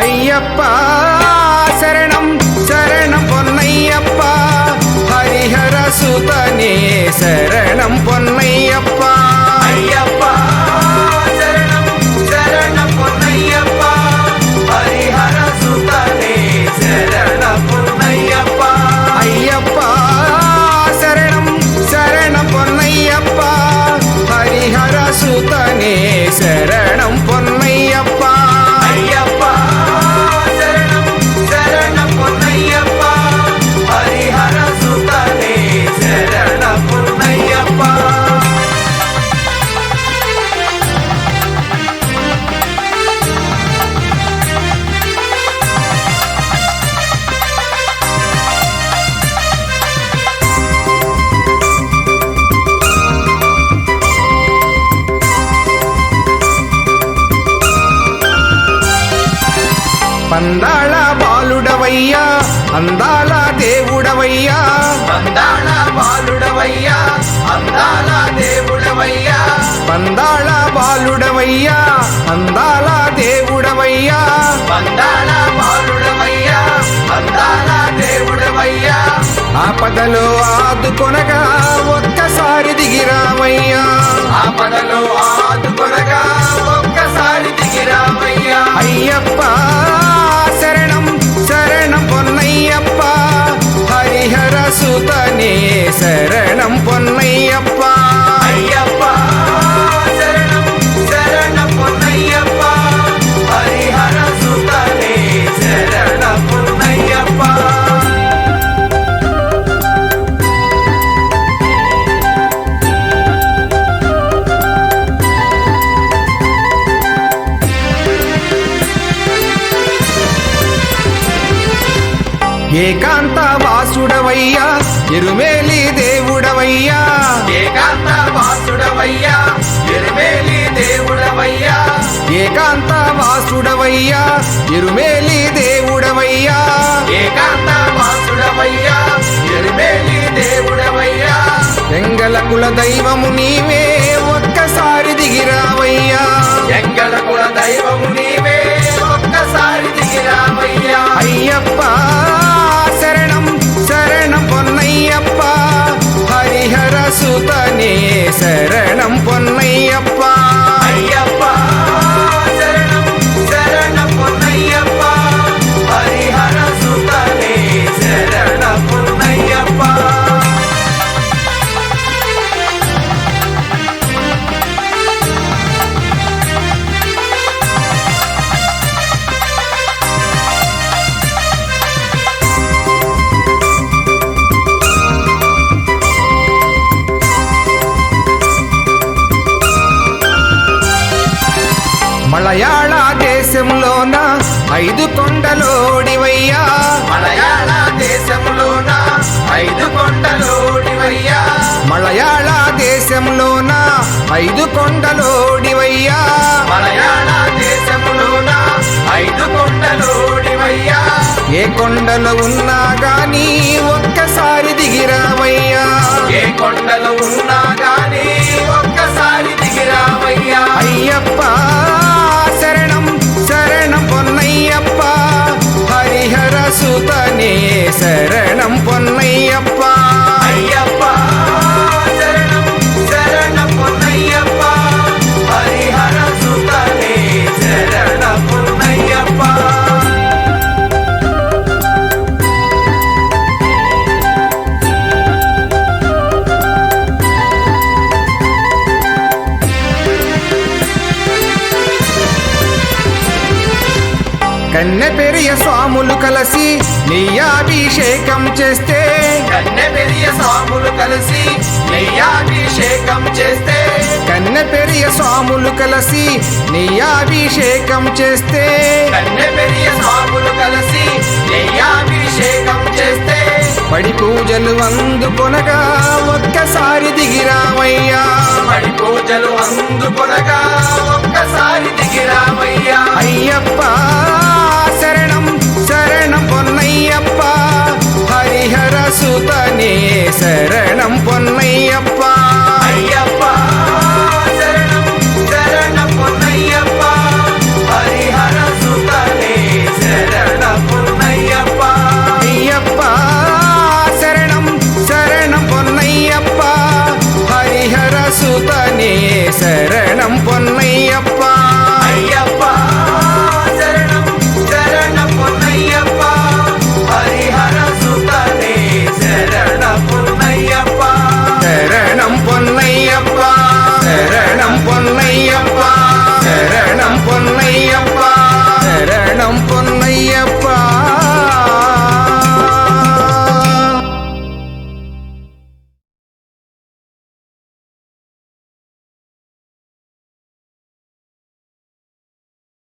ஐயப்பா சரணம் சரணம் பொன்னையப்பா. ஹரிஹர சுதனே சரணம் பொன்னையப்பா. పందాళ బాలుడవయ్యా అందాల దేవుడవయ్యా. అందాల బాలుడవయ్యా అందాల దేవుడవయ్యా. పందాళ బాలుడవయ్యా అందాల దేవుడవయ్యా. అందాల బాలుడవయ్యా అందాల దేవుడవయ్యా. ఆపదలో ఆదుకొనగా ఒక్కసారి దిగిరావయ్యా ఆపదలో ఆదుకొనగా ఒక్కసారి దిగిరావయ్యా అయ్యప్ప శరణం పొన్నయ్యప్ప. అయ్యప్ప శరణం శరణం పొన్నయ్యప్ప. హరిహర సుతనే శరణ పొన్నయ్యప్ప. ఏకాంత వాసుడవయ్యా. ఎరుమేలి దేవుడవయ్యా. ఏకాంత వాసుడవయ్యా ఎరుమేలి దేవుడవయ్యా. ఏకాంత వాసుడవయ్యా ఎరుమేలి దేవుడవయ్యా. ఏకాంత వాసుడవయ్యా ఎరుమేలి దేవుడవయ్యా. ఎంగల కుల దైవము నీవే ఒక్కసారి దిగిరావయ్యా ఎంగళ కుల దైవము సుతనే మలయాళ దేశంలోన? ఐదు కొండలోడివయ్యా. మలయాళ దేశంలోన? ఐదు కొండలోడివయ్యా. మలయాళ దేశంలోన? ఐదు కొండలోడివయ్యా. మలయాళ దేశంలోన? ఐదు కొండలోడివయ్యా. ఏ కొండలు ఉన్నా గాని ఒక్కసారి దిగిరావయ్యా. ఏ కొండలు ఉన్నా కన్నె పెరియ స్వాములు కలిసి నెయ్యాభిషేకం చేస్తే. కన్నె పెరియ స్వాములు కలిసి నెయ్యాభిషేకం చేస్తే. కన్నె పెరియ స్వాములు కలిసి నెయ్యాభిషేకం చేస్తే. కన్నె పెరియ స్వాములు కలిసి నెయ్యాభిషేకం చేస్తే. పడి పూజలు అందుకొనగా ఒక్కసారి దిగిరావయ్యా పడి పూజలు అందుకొనగా ఒక్కసారి దిగిరావయ్యా అయ్యప్ప ಶರಣೇಶ್ವರ